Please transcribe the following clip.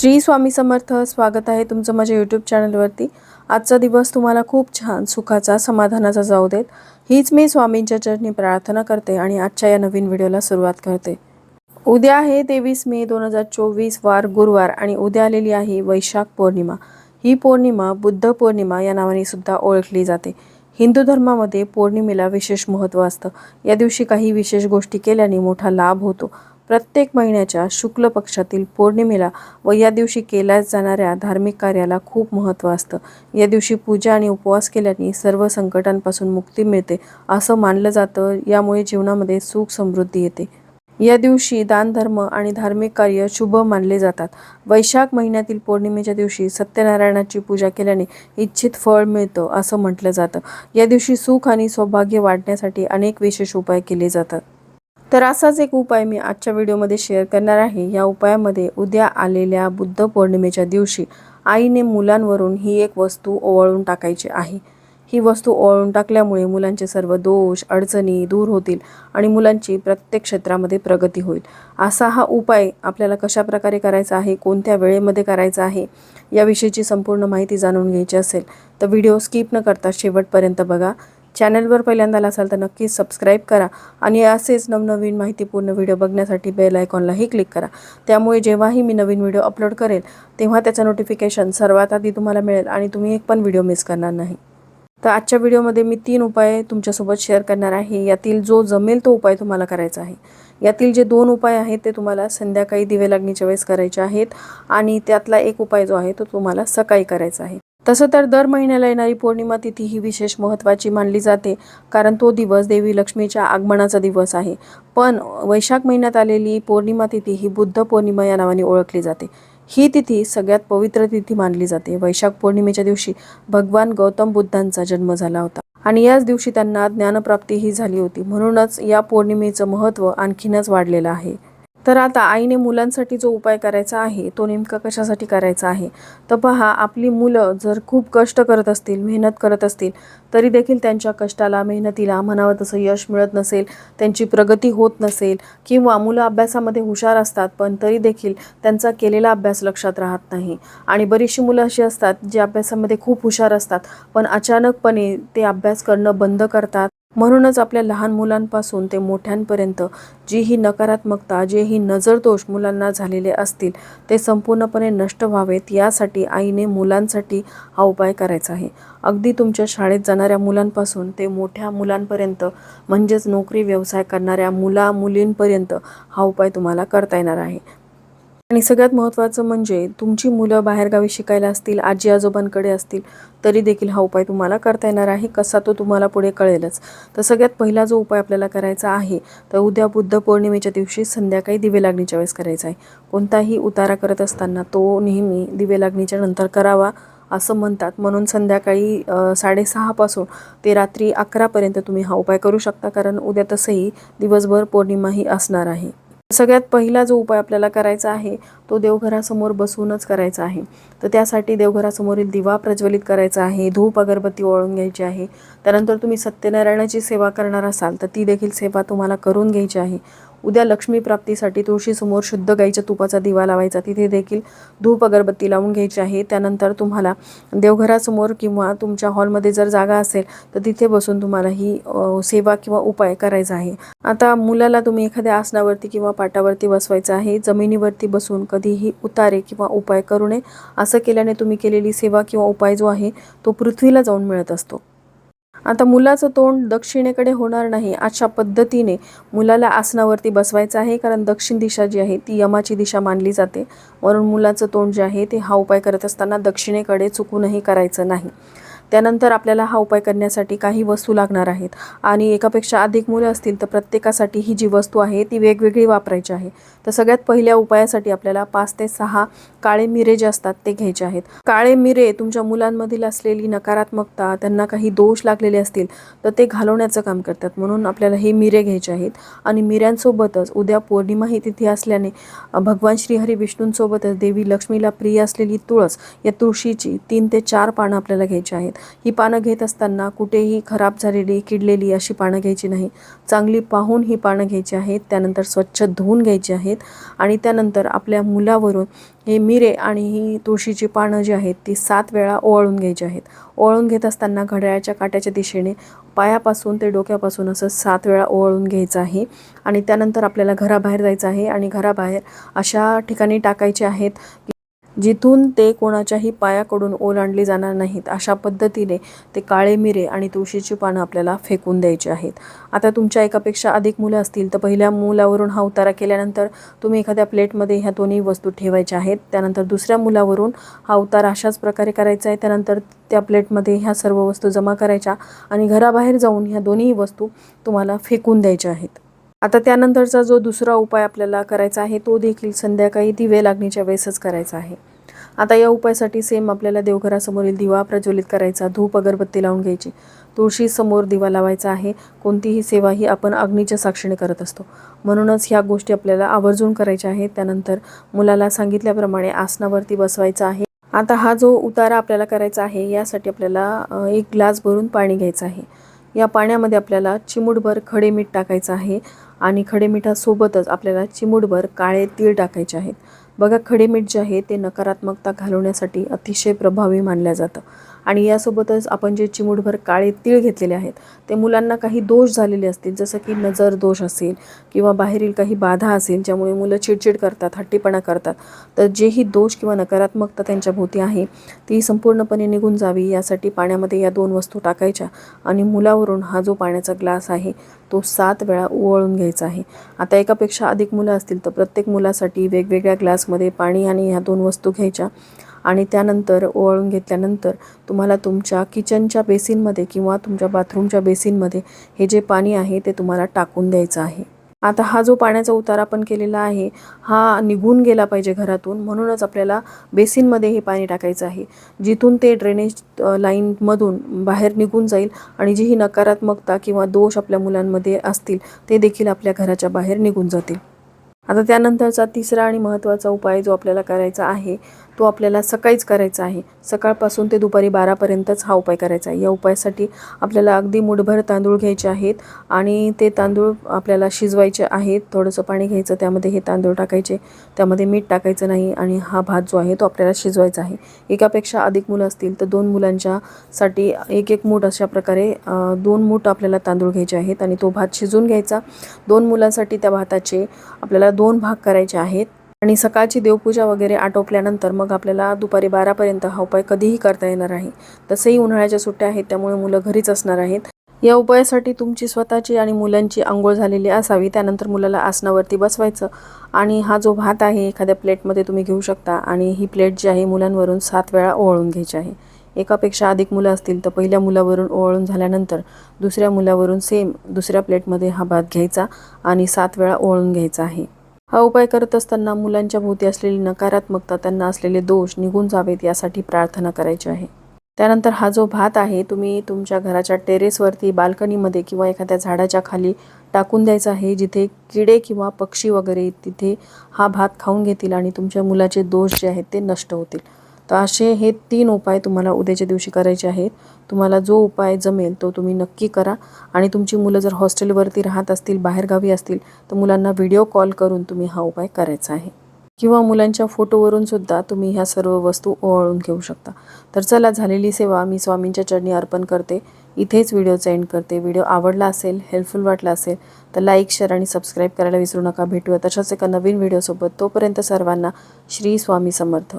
श्री स्वामी समर्थ स्वागत आहे तुमचं माझ्या यूट्यूब चॅनलवरती आजचा दिवस तुम्हाला खूप छान सुखाचा समाधानाचा जाऊ देत. हीच मी स्वामींच्या चरणी प्रार्थना करते आणि आजच्या या नवीन व्हिडिओला सुरुवात करते. उद्या आहे तेवीस मे दोन हजार चोवीस वार गुरुवार आणि उद्या आलेली आहे वैशाख पौर्णिमा. ही पौर्णिमा बुद्ध पौर्णिमा या नावाने सुद्धा ओळखली जाते. हिंदू धर्मामध्ये पौर्णिमेला विशेष महत्त्व असतं. या दिवशी काही विशेष गोष्टी केल्याने मोठा लाभ होतो. प्रत्येक महिन्याच्या शुक्ल पक्षातील पौर्णिमेला व या दिवशी केल्या जाणाऱ्या धार्मिक कार्याला खूप महत्त्व असतं. या दिवशी पूजा आणि उपवास केल्याने सर्व संकटांपासून मुक्ती मिळते असं मानलं जातं. यामुळे जीवनामध्ये सुख समृद्धी येते. या दिवशी दानधर्म आणि धार्मिक कार्य शुभ मानले जातात. वैशाख महिन्यातील पौर्णिमेच्या दिवशी सत्यनारायणाची पूजा केल्याने इच्छित फळ मिळतं असं म्हटलं जातं. या दिवशी सुख आणि सौभाग्य वाढण्यासाठी अनेक विशेष उपाय केले जातात. तर असाच एक उपाय मी आजच्या व्हिडिओमध्ये शेअर करणार आहे. या उपायामध्ये उद्या आलेल्या बुद्ध पौर्णिमेच्या दिवशी आईने मुलांवरून ही एक वस्तू ओवाळून टाकायची आहे. ही वस्तू ओळून टाकल्यामुळे मुलांचे सर्व दोष अडचणी दूर होतील आणि मुलांची प्रत्येक क्षेत्रामध्ये प्रगती होईल. असा हा उपाय आपल्याला कशा प्रकारे करायचा आहे कोणत्या वेळेमध्ये करायचा आहे याविषयीची संपूर्ण माहिती जाणून घ्यायची असेल तर व्हिडिओ स्किप न करता शेवटपर्यंत बघा. चॅनलवर पहिल्यांदा असाल तर नक्कीच सबस्क्राईब करा आणि असेच नवनवीन माहितीपूर्ण व्हिडिओ बघण्यासाठी बेल आयकॉनलाही क्लिक करा. त्यामुळे जेव्हाही मी नवीन व्हिडिओ अपलोड करेल तेव्हा त्याचं नोटिफिकेशन सर्वात आधी तुम्हाला मिळेल आणि तुम्ही एक पण व्हिडिओ मिस करणार नाही. तर आजच्या व्हिडिओमध्ये मी तीन उपाय तुमच्यासोबत शेअर करणार आहे. यातील जो जमेल तो उपाय तुम्हाला करायचा आहे. यातील जे दोन उपाय आहेत ते तुम्हाला संध्याकाळी दिवे लागणीच्या वेळेस करायचे आहेत आणि त्यातला एक उपाय जो आहे तो तुम्हाला सकाळी करायचा आहे. तसं तर दर महिन्याला येणारी पौर्णिमा तिथी ही विशेष महत्त्वाची मानली जाते कारण तो दिवस देवी लक्ष्मीच्या आगमनाचा दिवस आहे. पण वैशाख महिन्यात आलेली पौर्णिमा तिथी ही बुद्ध पौर्णिमा या नावाने ओळखली जाते. ही तिथी सगळ्यात पवित्र तिथी मानली जाते. वैशाख पौर्णिमेच्या दिवशी भगवान गौतम बुद्धांचा जन्म झाला होता आणि याच दिवशी त्यांना ज्ञानप्राप्ती ही झाली होती. म्हणूनच या पौर्णिमेचं महत्त्व आणखीनच वाढलेलं आहे. तर आता आईने मुलांसाठी जो उपाय करायचा आहे तो नेमका कशासाठी करायचा आहे? तर पहा आपली मुलं जर खूप कष्ट करत असतील मेहनत करत असतील तरी देखील त्यांच्या कष्टाला मेहनतीला म्हणावं तसं यश मिळत नसेल त्यांची प्रगती होत नसेल किंवा मुलं अभ्यासामध्ये हुशार असतात पण तरी देखील त्यांचा केलेला अभ्यास लक्षात राहत नाही. आणि बरीचशी मुलं अशी असतात जे अभ्यासामध्ये खूप हुशार असतात पण अचानकपणे ते अभ्यास करणं बंद करतात. म्हणूनच आपल्या लहान मुलांपासून ते मोठ्यांपर्यंत जी ही नकारात्मकता जे ही नजरदोष मुलांना झालेले असतील ते संपूर्णपणे नष्ट व्हावेत यासाठी आईने मुलांसाठी हा उपाय करायचा आहे. अगदी तुमच्या शाळेत जाणाऱ्या मुलांपासून ते मोठ्या मुलांपर्यंत म्हणजेच नोकरी व्यवसाय करणाऱ्या मुला मुलींपर्यंत हा उपाय तुम्हाला करता येणार आहे. आणि सगळ्यात महत्त्वाचं म्हणजे तुमची मुलं बाहेरगावी शिकायला असतील आजी आजोबांकडे असतील तरी देखील हा उपाय तुम्हाला करता येणार आहे कसा तो तुम्हाला पुढे कळेलच. तर सगळ्यात पहिला जो उपाय आपल्याला करायचा आहे तर उद्या बुद्ध पौर्णिमेच्या दिवशी संध्याकाळी दिवे लागणीच्या वेळेस करायचा आहे. कोणताही उतारा करत असताना तो नेहमी दिवे लागणीच्या नंतर करावा असं म्हणतात. म्हणून संध्याकाळी साडेसहापासून ते रात्री अकरापर्यंत तुम्ही हा उपाय करू शकता कारण उद्या तसंही दिवसभर पौर्णिमाही असणार आहे. सगळ्यात पहिला जो उपाय आपल्याला करायचा आहे तो देवघरासमोर बसूनच करायचा आहे. तर त्यासाठी देवघरासमोरील दिवा प्रज्वलित करायचा आहे धूप अगरबत्ती ओळून घ्यायची आहे. त्यानंतर तुम्ही सत्यनारायणाची सेवा करणार असाल तर ती देखील सेवा तुम्हाला करून घ्यायची आहे. उद्या लक्ष्मी प्राप्तीसाठी तुळशीसमोर शुद्ध गाईच्या तुपाचा दिवा लावायचा. तिथे देखील धूप अगरबत्ती लावून घ्यायची आहे. त्यानंतर तुम्हाला देवघरासमोर किंवा तुमच्या हॉलमध्ये जर जागा असेल तर तिथे बसून तुम्हाला ही सेवा किंवा उपाय करायचा आहे. आता मुलाला तुम्ही एखाद्या आसनावरती किंवा पाटावरती बसवायचं आहे. जमिनीवरती बसून कधीही उतारे किंवा उपाय करू नये. असं केल्याने तुम्ही केलेली सेवा किंवा उपाय जो आहे तो पृथ्वीला जाऊन मिळत असतो. आता मुलाचं तोंड दक्षिणेकडे होणार नाही अशा पद्धतीने मुलाला आसनावरती बसवायचं आहे कारण दक्षिण दिशा जी आहे ती यमाची दिशा मानली जाते. म्हणून मुलाचं तोंड जे आहे ते हा उपाय करत असताना दक्षिणेकडे चुकूनही करायचं नाही. त्यानंतर आपल्याला हा उपाय करण्यासाठी काही वस्तू लागणार आहेत. आणि एकापेक्षा अधिक मुलं असतील तर प्रत्येकासाठी ही जी वस्तू आहे ती वेगवेगळी वापरायची आहे. तर सगळ्यात पहिल्या उपायासाठी आपल्याला पाच ते सहा काळे मिरे जे असतात ते घ्यायचे आहेत. काळे मिरे तुमच्या मुलांमधील असलेली नकारात्मकता त्यांना काही दोष लागलेले असतील तर ते घालवण्याचं काम करतात. म्हणून आपल्याला हे मिरे घ्यायचे आहेत. आणि मिऱ्यांसोबतच उद्या पौर्णिमा ही तिथी असल्याने भगवान श्रीहरी विष्णूंसोबतच देवी लक्ष्मीला प्रिय असलेली तुळस या तुळशीची तीन ते चार पानं आपल्याला घ्यायची आहेत. ही पानं घेत असताना कुठेही खराब झालेली किडलेली अशी पानं घ्यायची नाही. चांगली पाहून ही पानं घ्यायची आहेत त्यानंतर स्वच्छ धुवून घ्यायची आहेत आणि त्यानंतर आपल्या मुलावरून हे मिरे आणि ही तुळशीची पानं जी आहेत ती सात वेळा ओवाळून घ्यायची आहेत. ओवाळून घेत असताना घड्याळाच्या काट्याच्या दिशेने पायापासून ते डोक्यापासून असं सात वेळा ओवाळून घ्यायचं आहे आणि त्यानंतर आपल्याला घराबाहेर जायचं आहे आणि घराबाहेर अशा ठिकाणी टाकायचे आहेत जिथून ते कोणाच्याही पायाकडून ओलांडली जाणार नाहीत अशा पद्धतीने ते काळे मिरे आणि तुळशीची पानं आपल्याला फेकून द्यायची आहेत. आता तुमच्या एकापेक्षा अधिक मुलं असतील तर पहिल्या मुलावरून हा उतारा केल्यानंतर तुम्ही एखाद्या प्लेटमध्ये ह्या दोन्ही वस्तू ठेवायच्या आहेत. त्यानंतर दुसऱ्या मुलावरून हा उतारा अशाच प्रकारे करायचा आहे. त्यानंतर त्या प्लेटमध्ये ह्या सर्व वस्तू जमा करायच्या आणि घराबाहेर जाऊन ह्या दोन्ही वस्तू तुम्हाला फेकून द्यायच्या आहेत. आता त्यानंतरचा जो दुसरा उपाय आपल्याला करायचा आहे तो देखील संध्याकाळी दिवे लागणीच्या वेळेसच करायचा आहे. आता या उपायासाठी सेम आपल्याला देवघरासमोरील दिवा प्रज्वलित करायचा धूप अगरबत्ती लावून घ्यायची. तुळशी समोर दिवा लावायचा आहे. कोणतीही सेवा ही आपण अग्नीच्या साक्षीने करत असतो. म्हणूनच ह्या गोष्टी आपल्याला आवर्जून करायच्या आहेत. त्यानंतर मुलाला सांगितल्याप्रमाणे आसनावरती बसवायचं आहे. आता हा जो उतारा आपल्याला करायचा आहे यासाठी आपल्याला एक ग्लास भरून पाणी घ्यायचं आहे. या पाण्यामध्ये आपल्याला चिमूटभर खडे मीठ टाकायचं आहे. आणि खडे मिठासोबतच आपल्याला चिमूटभर काळे तीळ टाकायचे आहेत. बघा खडे मीठ जे आहे ते नकारात्मकता घालवण्यासाठी अतिशय प्रभावी मानलं जातं. आणि यासोबतच आपण जे चिमूटभर काळे तीळ घेतलेले आहेत ते मुलांना काही दोष झालेले असतील जसं की नजर दोष असेल किंवा बाहेरील काही बाधा असेल ज्यामुळे मुलं चिडचिड करतात हट्टीपणा करतात तर जेही दोष किंवा नकारात्मकता त्यांच्या भोवती आहे ती संपूर्णपणे निघून जावी. यासाठी पाण्यामध्ये या दोन वस्तू टाकायच्या आणि मुलावरून हा जो पाण्याचा ग्लास आहे तो सात वेळा ओवाळून घ्यायचा आहे. आता एकापेक्षा अधिक मुलं असतील तर प्रत्येक मुलासाठी वेगवेगळ्या ग्लासमध्ये पाणी आणि ह्या दोन वस्तू घ्यायच्या. आणि त्यानंतर ओवाळून घेतल्यानंतर तुम्हाला तुमच्या किचनच्या बेसिनमध्ये किंवा तुमच्या बाथरूमच्या बेसिनमध्ये हे जे पाणी आहे ते तुम्हाला टाकून द्यायचं आहे. आता हा जो पाण्याचा उतारा आपण केलेला आहे हा निघून गेला पाहिजे घरातून. म्हणूनच आपल्याला बेसिनमध्ये हे पाणी टाकायचं आहे. जिथून ते ड्रेनेज लाईनमधून बाहेर निघून जाईल आणि जी ही नकारात्मकता किंवा दोष आपल्या मुलांमध्ये असतील ते देखील आपल्या घराच्या बाहेर निघून जातील. आता त्यानंतरचा तिसरा आणि महत्त्वाचा उपाय जो आपल्याला करायचा आहे तो आपल्याला सकाळीच करायचा आहे. सकाळपासून ते दुपारी बारापर्यंतच हा उपाय करायचा आहे. या उपायासाठी आपल्याला अगदी मुठभर तांदूळ घ्यायचे आहेत आणि ते तांदूळ आपल्याला शिजवायचे आहेत. थोडंसं पाणी घ्यायचं त्यामध्ये हे तांदूळ टाकायचे. त्यामध्ये मीठ टाकायचं नाही आणि हा भात जो आहे तो आपल्याला शिजवायचा आहे. एकापेक्षा अधिक मुलं असतील तर दोन मुलांच्यासाठी एक एक मूठ अशा प्रकारे दोन मूठ आपल्याला तांदूळ घ्यायचे आहेत आणि तो भात शिजून घ्यायचा. दोन मुलांसाठी त्या भाताचे आपल्याला दोन भाग करायचे आहेत. आणि सकाळची देवपूजा वगैरे आटोपल्यानंतर मग आपल्याला दुपारी बारापर्यंत हा उपाय कधीही करता येणार आहे तसंही उन्हाळ्याच्या सुट्ट्या आहेत त्यामुळे मुलं घरीच असणार आहेत. या उपायासाठी तुमची स्वतःची आणि मुलांची आंघोळ झालेली असावी त्यानंतर मुलाला आसनावरती बसवायचं. आणि हा जो भात आहे एखाद्या प्लेटमध्ये तुम्ही घेऊ शकता. आणि ही प्लेट जी आहे मुलांवरून सात वेळा ओवाळून घ्यायची आहे. एकापेक्षा अधिक मुलं असतील तर पहिल्या मुलावरून ओवाळून झाल्यानंतर दुसऱ्या मुलावरून सेम दुसऱ्या प्लेटमध्ये हा भात घ्यायचा आणि सात वेळा ओवाळून घ्यायचा आहे. हा उपाय करत असताना मुलांच्या भोवती असलेली नकारात्मकता त्यांना असलेले दोष निघून जावेत यासाठी प्रार्थना करायची आहे. त्यानंतर हा जो भात आहे तुम्ही तुमच्या घराच्या टेरेसवरती बाल्कनीमध्ये किंवा एखाद्या झाडाच्या खाली टाकून द्यायचा आहे जिथे किडे किंवा पक्षी वगैरे तिथे हा भात खाऊन घेतील आणि तुमच्या मुलाचे दोष जे आहेत ते नष्ट होतील. तर असे हे तीन उपाय तुम्हाला उद्याच्या दिवशी करायचे आहेत. तुम्हाला जो उपाय जमेल तो तुम्ही नक्की करा. आणि तुमची मुलं जर हॉस्टेलवरती राहत असतील बाहेरगावी असतील तर मुलांना व्हिडिओ कॉल करून तुम्ही हा उपाय करायचा आहे. किंवा मुलांच्या फोटोवरून सुद्धा तुम्ही ह्या सर्व वस्तू ओवाळून घेऊ शकता. तर चला झालेली सेवा मी स्वामींच्या चरणी अर्पण करते. इथेच व्हिडिओचा एंड करते. व्हिडिओ आवडला असेल हेल्पफुल वाटला असेल तर लाईक शेअर आणि सबस्क्राईब करायला विसरू नका. भेटूया तशाच एका नवीन व्हिडिओसोबत. तोपर्यंत सर्वांना श्री स्वामी समर्थ.